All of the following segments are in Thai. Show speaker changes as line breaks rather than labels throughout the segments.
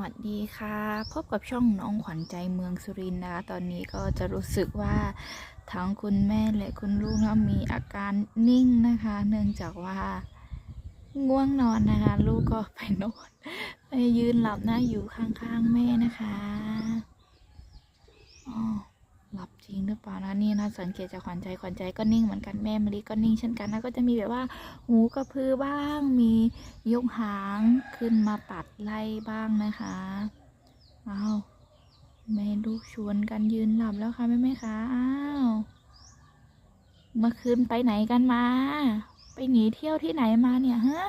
วัสดีค่ะ พบกับช่องน้องขวัญใจเมืองสุรินทร์นะคะตอนนี้ก็จะรู้สึกว่าทั้งคุณแม่และคุณลูกนะมีอาการนิ่งนะคะ เนื่องจากว่าง่วงนอนนะคะ ลูกก็ไปนอนไปยืนหลับนะอยู่ข้างๆแม่นะคะอ๋อ ริงหรือเปล่านะนี่นะสังเกตจากขวัญใจขวัญใจก็นิ่งเหมือนกันแม่มะลิก็นิ่งเช่นกันนะก็จะมีแบบว่า หูกระพือบ้าง มียกหางขึ้นมาปัดไล่บ้างนะคะอ้าวแม่ลูกชวนกันยืนหลับแล้วค่ะแม่แม่คะอ้าวเมื่อคืนไปไหนกันมา ไปหนีเที่ยวที่ไหนมาเนี่ยฮะ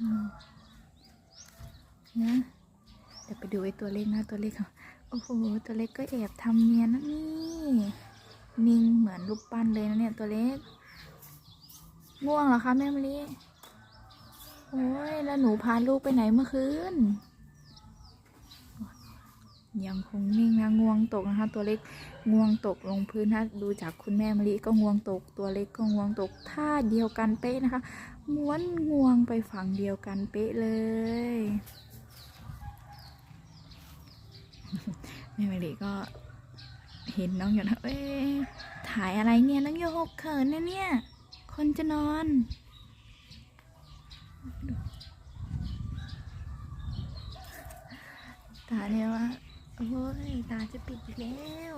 อืม นะเดี๋ยวไปดูไอ้ตัวเล็กนะตัวเล็กค่ะโอ้โหตัวเล็กก็แอบทำเนียนนะนี่นิ่งเหมือนรูปปั้นเลยนะเนี่ยตัวเล็กง่วงเหรอคะแม่มะลิโอ้ยแล้วหนูพาลูกไปไหนเมื่อคืนยังคงนิ่งนะง่วงตกนะคะ ตัวเล็กง่วงตกลงพื้นนะดูจากคุณแม่มะลิก็ง่วงตก ตัวเล็กก็ง่วงตกท่าเดียวกันเป๊ะนะคะ ม้วนง่วงไปฝั่งเดียวกันเป๊ะเลย แม่เมลีก็เห็นน้องอยู่นะเอ้ยถ่ายอะไรเนี่ยน้องโยกเขินนะเนี่ย คนจะนอน ตาเนี่ยว่าโอ้ยตาจะปิดอีกแล้ว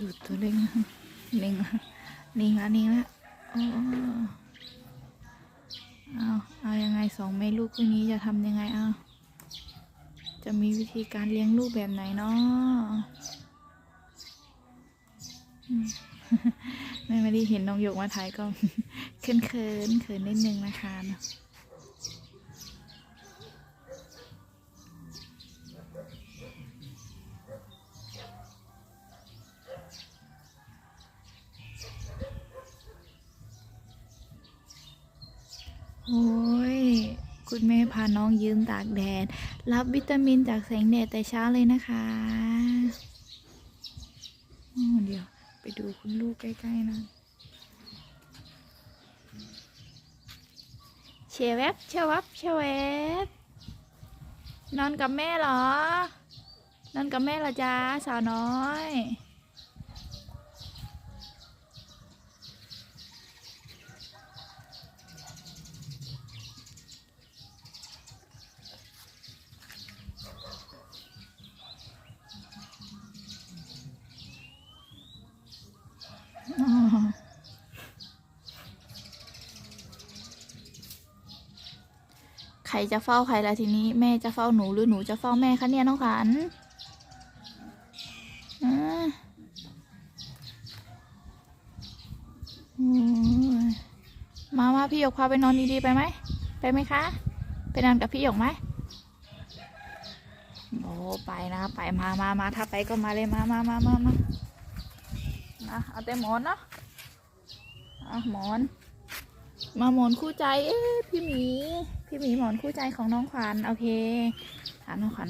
ดูตัวเล็กนะนิ่งละนิ่งละนิ่งละโอ้ เอาเอายังไงสองแม่ลูกคู่นี้จะทำยังไงเอาจะมีวิธีการเลี้ยงลูกแบบไหนเนาะอืมแม่ไม่ได้เห็นน้องหยกมาถ่ายก็เขินเขินเขินนิดนึงนะคะเนอะโอ้ย คุณแม่พาน้องยืมตากแดด รับวิตามินจากแสงแดดแต่เช้าเลยนะคะเดี๋ยวไปดูคุณลูกใกล้ๆนะเชเวบเชวับเชเวบนอนกับแม่เหรอนอนกับแม่เหรอจ๊ะสาวน้อย อ๋อ ใครจะเฝ้าใครละทีนี้ แม่จะเฝ้าหนูหรือหนูจะเฝ้าแม่คะเนี่ยน้องขันมามาพี่หยกพาไปนอนดีๆไปไหม ไปไหมคะ ไปนอนกับพี่หยกไหมโอ้ไปนะ ไปมามามาถ้าไปก็มาเลยมามามามามานะเอาแต่หมอนเนาะอะหมอน มาหมอนคู่ใจ เอ๊ะพี่หมี พี่หมีหมอนคู่ใจของน้องขวัญโอเค ถามน้องขวัญ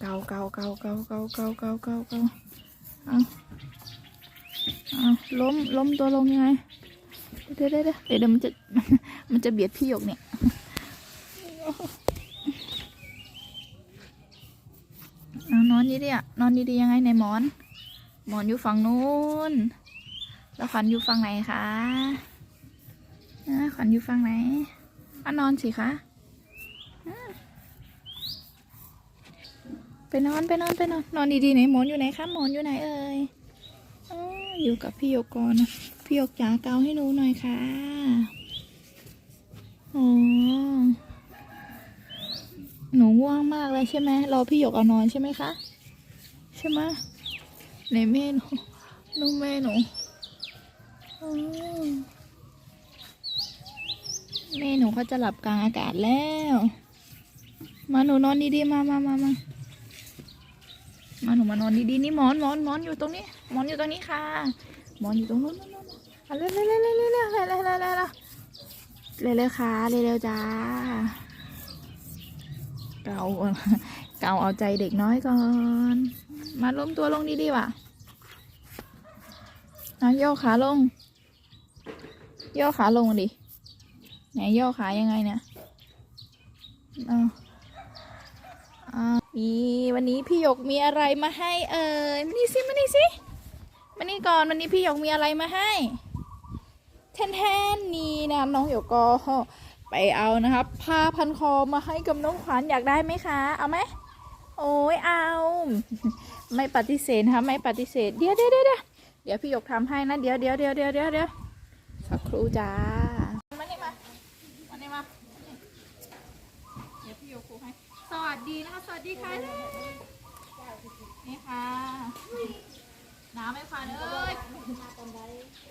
เกาเกาเกาเกาเกาเกาเกาเกาเกาเอาเอาล้มล้มตัวลงยังไงเดี๋ยวเดี๋ยวเดี๋ยวเดี๋ยวมันจะมันจะเบียดพี่หยกเนี่ยเอนอนดีๆอะนอนดีๆยังไงในหมอน หมอนอยู่ฝั่งนู้นแล้วขวัญอยู่ฝั่งไหนคะ ขวัญอยู่ฝั่งไหนอะนอนสิคะไปนอนไปนอนไปนอนนอนดีๆไหนหมอนอยู่ไหนคะหมอนอยู่ไหนเอ่ยออยู่กับพี่หยกก่อนพี่หยกจ๋าเกาให้หนูหน่อยค่ะอ๋อหนูง่วงมากเลยใช่ไหมรอพี่หยกเอานอนใช่ไหมคะ ใช่ไหมไหนแม่หนูลูกแม่หนู อืม แม่หนูเขาจะหลับกลางอากาศแล้ว มาหนูนอนดีๆมามามามามาหนูมานอนดีๆนี่หมอนหมอนหมอนอยู่ตรงนี้หมอนอยู่ตรงนี้ค่ะหมอนอยู่ตรงนู้นนู้นนู้นเร็วเร็วเร็วเร็วเร็วเร็วเร็วเร็วเร็วเร็วเร็วค่ะเร็วเร็วจ้าเกาเกาเอาใจเด็กน้อยก่อน มาล้มตัวลงดีๆว่ะเอาย่อขาลง โย่อขาลงดิ ไหนย่อขายังไงเนี่ยเอาอ่ามีวันนี้พี่หยกมีอะไรมาให้เอ่ยมานี่สิมานี่สิมานี่ก่อนวันนี้พี่หยกมีอะไรมาให้แทนๆนี่นะน้องหยกก็ไปเอานะครับผ้าพันคอมาให้กับน้องขวัญอยากได้ไหมคะ เอาไหมโอ้ยเอา ไม่ปฏิเสธนะคะไม่ปฏิเสธเดี๋ยวเดี๋ยวเดี๋ยวเดี๋ยวเดี๋ยวพี่หยกทำให้นะเดี๋ยวเดี๋ยวเดี๋ยวเดี๋ยวเดี๋ยวเดี๋ยวสักครู่จ้านี่มามานี่มาเดี๋ยวพี่หยกครูให้สวัส ดีนะคะ สวัสดีค่ะ นี่ค่ะน้ำไม่ผ่านเอ้ย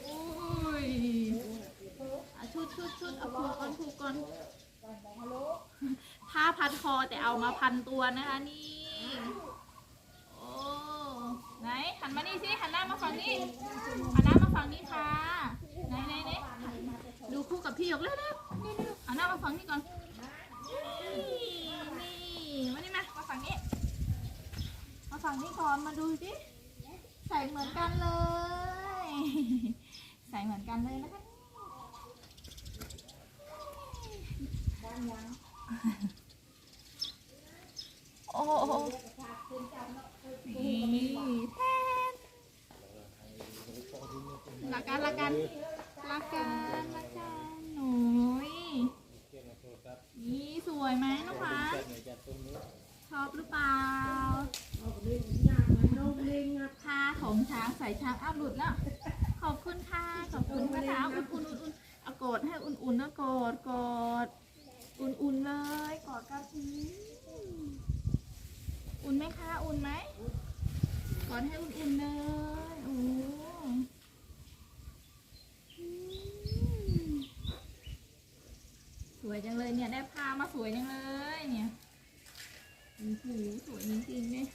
อุ้ยอะชุดชุดชุดเอาผูกก่อนผูกก่อนผ้าพันคอแต่เอามาพันตัวนะคะนี่ โอ้ ไหนหันมานี่สิหันหน้ามาฝั่งนี้หันหน้ามาฝั่งนี้ค่ะ ไหนไหนไหนดูคู่กับพี่หยกเร็วเร็วหันหน้ามาฝั่งนี้ก่อนนี่มานี่มามาฝั่งนี้ มา ฝั่งนี้ก่อนมาดูสิใส่เหมือนกันเลย ใส่เหมือนกันเลยนะคะด้านยังโอ้โหนี่แทนรักกันรักกันรักกันรักกันูยนี่สวยไหมน้องฟ้าชอบหรือเปล่า ผ้าของ ใส่ชางอ้าวหลุดแล้ว ขอบคุณค่ะ ขอบคุณค่ะเอาอุ่นอุ่นอุ่นเอากอดให้อุ่นๆนะกอดกอดอุ่นๆเลยกอดกันอืมอุ่นไหมคะอุ่นไหมกอดให้อุ่นๆเลยโอ้อืมสวยจังเลยเนี่ยได้ผ้ามาสวยจังเลยเนี่ยโอ้โหสวยจริงๆเนี่ย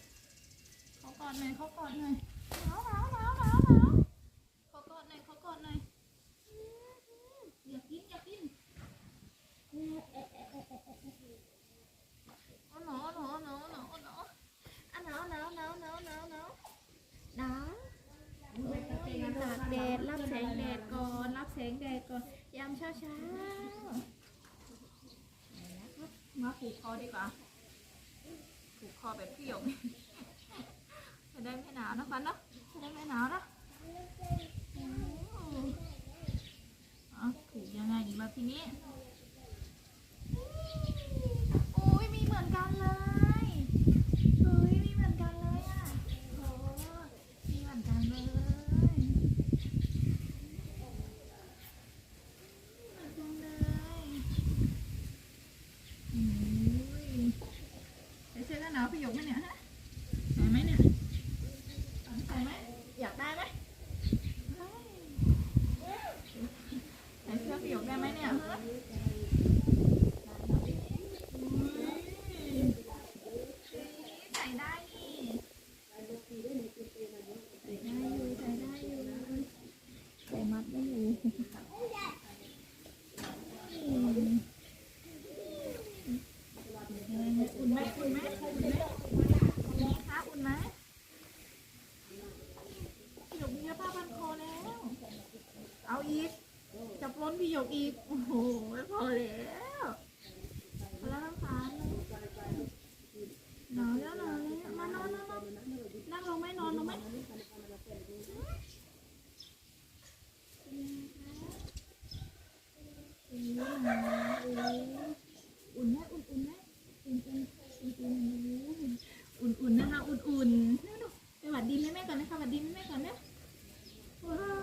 เขากอดหน่อยเขากอดหน่อยหนาวหนาวหนาวหนาวหนาวเขากอดหน่อยเขากอดหน่อยอืมอยากกินอยากกินเอาหนาวหนาวหนาวหนาวหนาวอะหนาวหนาวหนาวหนาวหนาวหนาวหนาวโอ้ยตาก แดด รับแสงแดดก่อน รับแสงแดดก่อน ยามเช้าเช้ามาผูกคอดีกว่า ผูกคอแบบพี่หยกจะได้ไม่หนาวนะฟันเนาะจะได้ไม่หนาวนะอืมอะถูกยังไงอีกแล้วทีนี้โอ้ยมีเหมือนกันเลยเฮ้ยมีเหมือนกันเลยอะโอ้มีเหมือนกันเลยเหมือนกันเลยโอ้ยใส่เสื้อกันหนาวพี่หยกไหมเนี่ยฮะใส่ไหมเนี่ย ใส่ไหมอยากได้ไหมใส่เสื้อประโยคได้ไหมเนี่ยฮะใส่ได้นี่ใส่ได้อยู่ใส่ได้อยู่ใส่มัดได้อยู่อุ่นไหมอุ่นไหมอุ่นไหมอุ่นไหมคะอุ่นไหม พี่หยกมีเสื้อผ้าพันคอแล้ว เอาอีกจับล้นพี่หยกอีก โอ้โหไม่พอแล้วพอแล้วน้ำตาลหนาวแล้วหนาวแล้วมานอนนอนนอนนั่งลงไหมนอนลงไหมอุ่นไหมอุ่นอุ่นไหมอุ่นอุ่นอุ่นอุ่นอุ่นอุ่นนะคะอุ่นอุ่นนั่ดูสวัสดีแม่แม่ก่อนนะคะสวัสดีแม่แม่ก่อนนะว้าวสวัส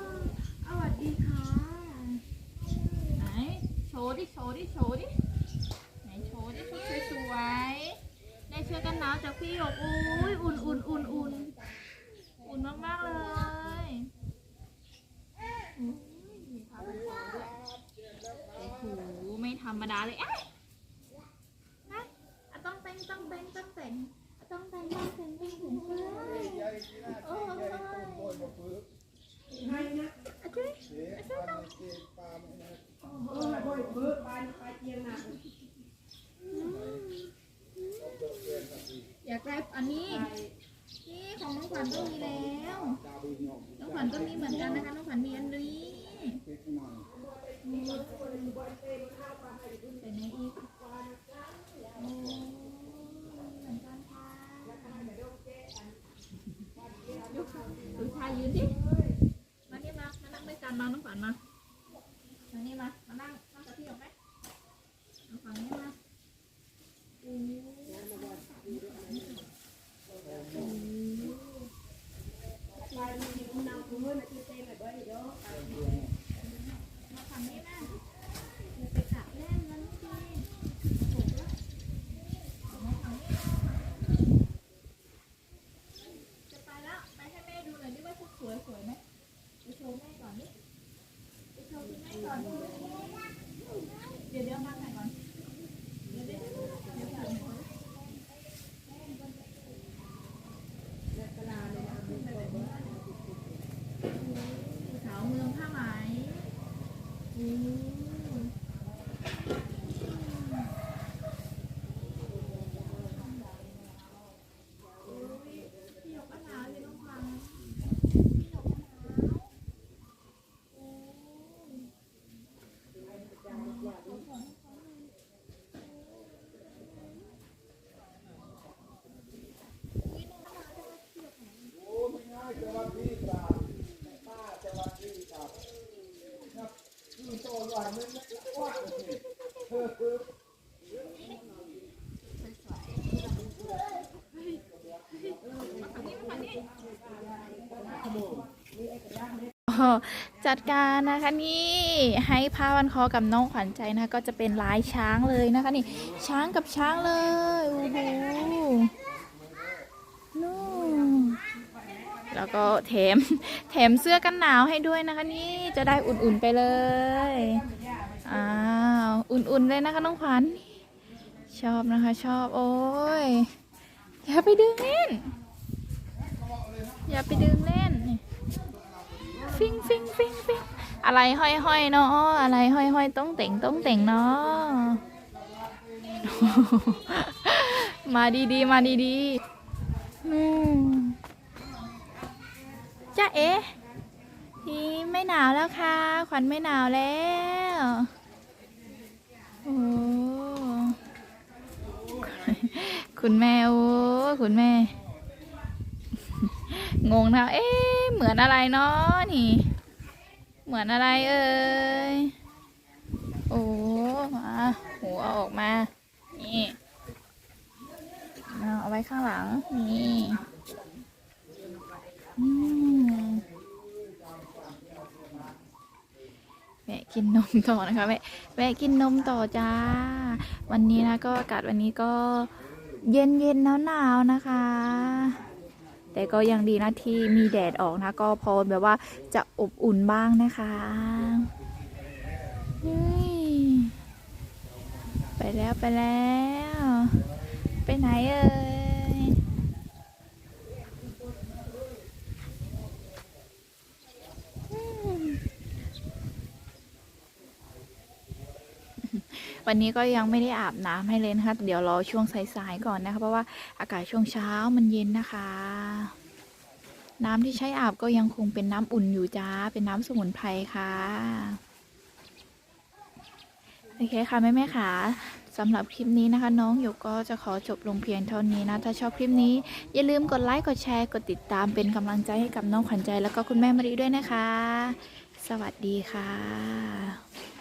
ดีค่ะ ไหน โชว์ดิ โชว์ดิ โชว์ดิ ไหนโชว์ดิชุดสวยๆได้เชือกกันหนาวจากพี่หยกอุ้ยอุ่นอุ่นอุ่นอุ่นอุ่นมากๆเลยอุ้ยมีผ้าพันคอด้วยโอ้โหไม่ธรรมดาเลยเอ๊ะนะอะต้องแต่งต้องแต่งต้องแต่งอะต้องแต่งต้องแต่งต้องแต่งโอ้ยอะช่วยอะช่วยต้องอย อันนี้นี่ของน้องขวัญก็มีแล้ว น้องขวัญก็มีเหมือนกันนะคะ น้องขวัญมีอันนี้เป็นไงอีกโอ้เหมือนกันค่ะดูชายยืนดิ มานี่มา มานั่งด้วย กันมาน้องขวัญมา มานี่มา มานั่งนั่งกับพี่หยกไหมน้องขวัญนี่มามาฝั่งนี้นะอย่าไปกัดแน่นมันไม่ดีถูกแล้วมาฝั่งนี้จะไปแล้ว ไปให้แม่ดูหน่อยดิว่าชุดสวยสวยไหมไปโชว์แม่ก่อนดิไปโชว์คุณแม่ก่อน เดี๋ยวเดี๋ยวมาใหม่ก่อน เดี๋ยวเดี๋ยวเดี๋ยวเดี๋ยวก่อนสาวเมืองผ้าไหม อืมอุ๊ยพี่หยกก็หนาวอยู่น้องฟังพี่หยกก็หนาวโอ้ย อ๋อ จัดการนะคะนี่ให้ผ้าวันคอกับน้องขวัญใจนะคะก็จะเป็นลายช้างเลยนะคะนี่ช้างกับช้างเลยโอ้โหนู่น แล้วก็แถมแถมเสื้อกันหนาวให้ด้วยนะคะนี่จะได้อุ่นๆไปเลยอ้าวอุ่นๆเลยนะคะน้องขวัญชอบนะคะ ชอบโอ้ยอย่าไปดึงเล่น อย่าไปดึงเล่นฟิงฟิงฟิงฟิงอะไรห้อยห้อยเนาะอะไรห้อยห้อยต้องเต่งต้องเต่งเนาะมาดีๆ มาดีดีๆอืม จ้าเอ๋พี่ไม่หนาวแล้วค่ะ ขวัญไม่หนาวแล้วโอ้คุณแม่โอ้คุณแม่ งงนะเอ๊ะเหมือนอะไรเนาะนี่ เหมือนอะไรเอ่ยโอ้มาหัวออกมา นี่เอาเอาไว้ข้างหลัง นี่ อืมแวะกินนมต่อนะคะแวะแวะกินนมต่อจ้า วันนี้นะก็อากาศวันนี้ก็เย็นเย็นหนาวหนาวนะคะ แต่ก็ยังดีนะที่มีแดดออกนะ ก็พอแบบว่าจะอบอุ่นบ้างนะคะไปแล้วไปแล้ว ไปไหนเอ่ย วันนี้ก็ยังไม่ได้อาบน้ำให้เลยนะคะเดี๋ยวรอช่วงสายๆก่อนนะคะ เพราะว่าอากาศช่วงเช้ามันเย็นนะคะ น้ำที่ใช้อาบก็ยังคงเป็นน้ำอุ่นอยู่จ้า เป็นน้ำสมุนไพรค่ะโอเคค่ะแม่แม่ๆค่ะสำหรับคลิปนี้นะคะ น้องหยกก็จะขอจบลงเพียงเท่านี้นะ ถ้าชอบคลิปนี้ อย่าลืมกดไลค์กดแชร์กดติดตามเป็นกำลังใจให้กับน้องขวัญใจแล้วก็คุณแม่มารีด้วยนะคะ สวัสดีค่ะ